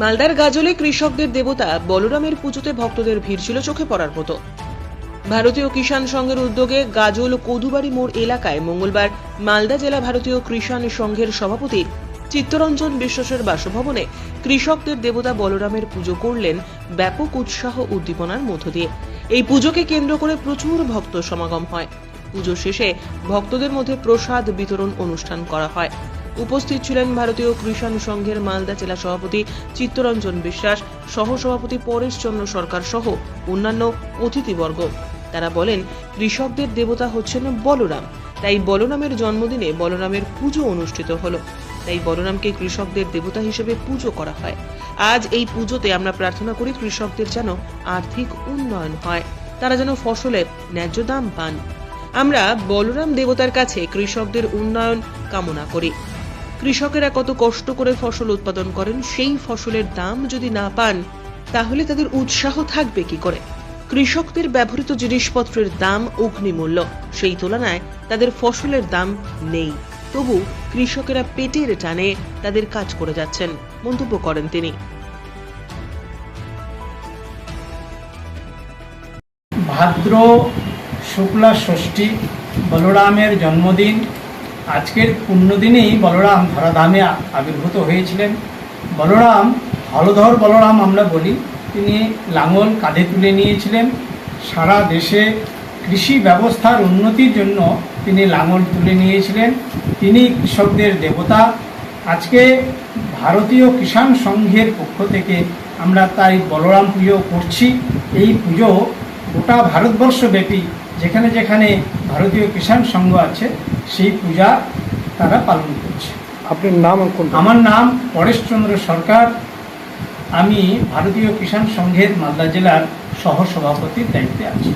মালদার গাজলে কৃষকদের দেবতা বলরামের পুজোতে ভক্তদের ভিড় ছিল চোখে পড়ার মতো। ভারতীয় কিষাণ সংঘের উদ্যোগে গাজল কদুবাড়ি মোড় এলাকায় মঙ্গলবার মালদা জেলা ভারতীয় কৃষাণ সংঘের সভাপতি চিত্তরঞ্জন বিশ্বাসের বাসভবনে কৃষকদের দেবতা বলরামের পুজো করলেন ব্যাপক উৎসাহ উদ্দীপনার মধ্য দিয়ে। এই পুজোকে কেন্দ্র করে প্রচুর ভক্ত সমাগম হয়। পুজো শেষে ভক্তদের মধ্যে প্রসাদ বিতরণ অনুষ্ঠান করা হয়। উপস্থিত ছিলেন ভারতীয় কৃষাণ সংঘের মালদা জেলা সভাপতি চিত্তরঞ্জন বিশ্বাস, সহসভাপতি পরেশচন্দ্র সরকার সহ অন্যান্য অতিথিবর্গ। তারা বলেন, কৃষকদের দেবতা হচ্ছেন বলরাম। তাই বলরামের জন্মদিনে বলরামের পুজো অনুষ্ঠিত হলো। তাই বলরামকে কৃষকদের দেবতা হিসেবে পুজো করা হয়। আজ এই পুজোতে আমরা প্রার্থনা করি কৃষকদের যেন আর্থিক উন্নয়ন হয়। তারা যেন ফসলের ন্যায্য দাম পান। আমরা বলরাম দেবতার কাছে কৃষকদের উন্নয়ন কামনা করি। কৃষকেরা কত কষ্ট করে ফসল উৎপাদন করেন, সেই ফসলের দাম যদি না পান, তাহলে তাদের উৎসাহ থাকবে কি করে? কৃষকদের ব্যবহৃত জিনিসপত্রের দাম অগ্নিমূল্য, সেই তুলনায় তাদের ফসলের দাম নেই। তবু কৃষকেরা পেটের টানে তাদের কাজ করে যাচ্ছেন, মন্তব্য করেন তিনি। ভাদ্র, শুক্লা, ষষ্ঠী, বলরামের জন্মদিন আজকের পুণ্যদিনেই বলরাম ধরাধামে আবির্ভূত হয়েছিলেন। বলরাম, হলধর বলরাম আমরা বলি, তিনি লাঙল কাঁধে তুলে নিয়েছিলেন। সারা দেশে কৃষি ব্যবস্থার উন্নতির জন্য তিনি লাঙল তুলে নিয়েছিলেন। তিনি কৃষকদের দেবতা। আজকে ভারতীয় কিষাণ সংঘের পক্ষ থেকে আমরা তাই বলরাম পুজো করছি। এই পুজো গোটা ভারতবর্ষব্যাপী যেখানে যেখানে ভারতীয় কিষাণ সংঘ আছে সেই পূজা তারা পালন করছে। আপনার নাম আমার নাম পরেশচন্দ্র সরকার। আমি ভারতীয় কিষাণ সংঘের মালদা জেলার সহ সভাপতির দায়িত্বে আছি।